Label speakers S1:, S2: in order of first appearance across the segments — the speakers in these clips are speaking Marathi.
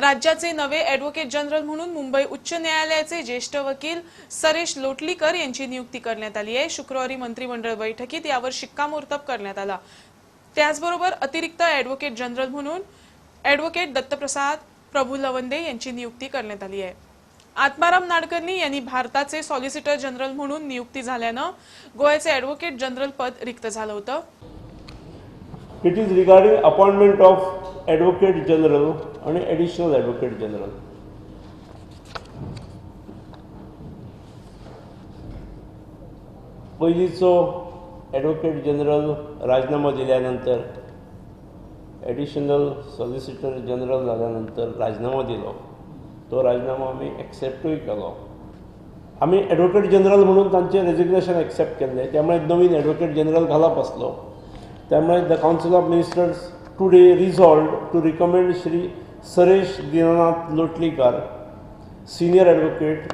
S1: राज्याचे नवे ॲडव्होकेट जनरल म्हणून मुंबई उच्च न्यायालयाचे ज्येष्ठ वकील सरेश लोटलीकर यांची नियुक्ती करण्यात आली आहे. शुक्रवारी मंत्रिमंडळ बैठकीत यावर शिक्कामोर्तब करण्यात आला. त्याचबरोबर अतिरिक्त ॲडव्होकेट जनरल म्हणून ॲडव्होकेट दत्तप्रसाद प्रभू लवंदे यांची नियुक्ती करण्यात आली आहे. आत्माराम नाडकर्णी यांनी भारताचे सॉलिसिटर जनरल म्हणून नियुक्ती झाल्यानं गोव्याचे ॲडव्होकेट जनरल पद रिक्त झालं होतं.
S2: It is regarding appointment of Advocate general आणि ॲडिशनल ॲडव्होकेट जनरल पयलींचो ॲडव्होकेट जनरल राजीनामा दिल्यानंतर ॲडिशनल सॉलिसिटर जनरल झाल्यानंतर राजीनामा दिलो. तो राजीनामा आमी एक्सेप्टूय केलो. आमी ॲडव्होकेट जनरल म्हणून तांचें रेजिग्नेशन एक्सेप्ट केल्लें त्यामुळे नवीन ॲडव्होकेट जनरल घालप आसलो त्यामुळे the council of ministers today resolved to recommend Shri Suresh Dinanath Lotlikar senior advocate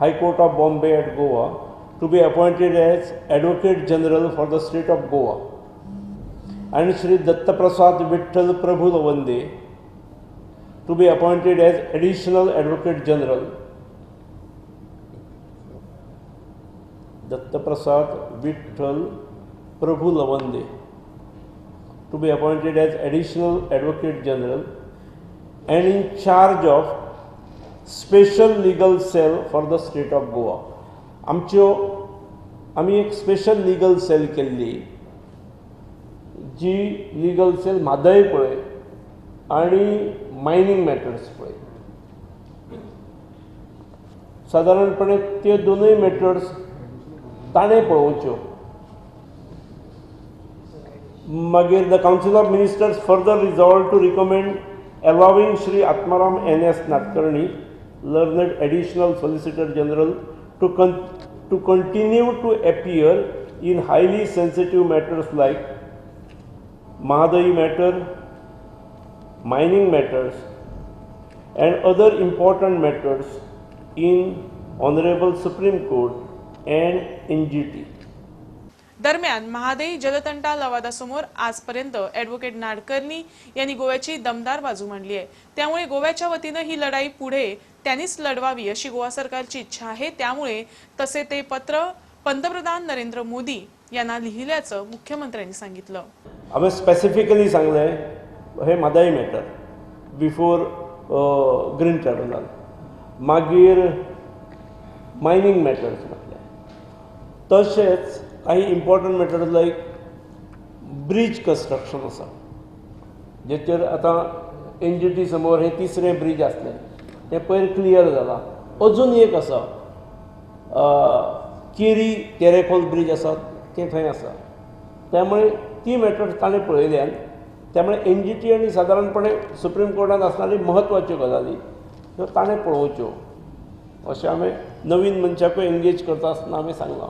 S2: high court of Bombay at Goa to be appointed as advocate general for the state of Goa and Shri Dattaprasad Vitthal Prabhu Lawande to be appointed as additional advocate general Dattaprasad Vitthal Prabhu Lawande to be appointed as additional advocate general and in charge of special legal cell for the state of Goa आमच्यो आमी एक स्पेशल लिगल सेल केल्ली जी लिगल सेल म्हादय पळय आनी मायनींग मॅटर्स पळय सादारणपणे ते दोनूय मॅटर्स ताणें पळोवच्यो. मागीर the council of ministers further resolve to recommend allowing Sri Atmaram N.S. Nadkarni, learned additional Solicitor General, to, con- to continue to appear in highly sensitive matters like Mahadayi matter, mining matters, and other important matters in Honorable Supreme Court and NGT.
S1: दरम्यान महादेई जलतंटा लवादासमोर आजपर्यंत ॲडव्होकेट नाडकर्णी यांनी गोव्याची दमदार बाजू मांडली आहे. त्यामुळे गोव्याच्या वतीनं ही लढाई पुढे त्यांनीच लढवावी अशी गोवा सरकारची इच्छा आहे. त्यामुळे तसे ते पत्र पंतप्रधान नरेंद्र मोदी यांना लिहिल्याचं मुख्यमंत्र्यांनी सांगितलं.
S2: आम्ही स्पेसिफिकली सांगलें हे Mhadei matter before green tribunal मागीर मायनींग मॅटर्स म्हटलें तशेंच काही important matters like bridge construction आसा जेचेर आतां एन जी टी समोर हें तिसरें ब्रीज आसलें तें पयर क्लियर जालां अजून एक आसा केरी तेरेखोल ब्रीज आसा तें थंय आसा त्यामुळे ती मॅटर्स ताणें पळयल्यान त्यामुळे एन जी टी आनी सादारणपणे सुप्रीम कोर्टात आसणारी म्हत्वाच्यो गजाली ह्यो ताणें पळोवच्यो. अशें हांवें नवीन मनशाकूय एंगेज करता आसतना हांवें सांगलां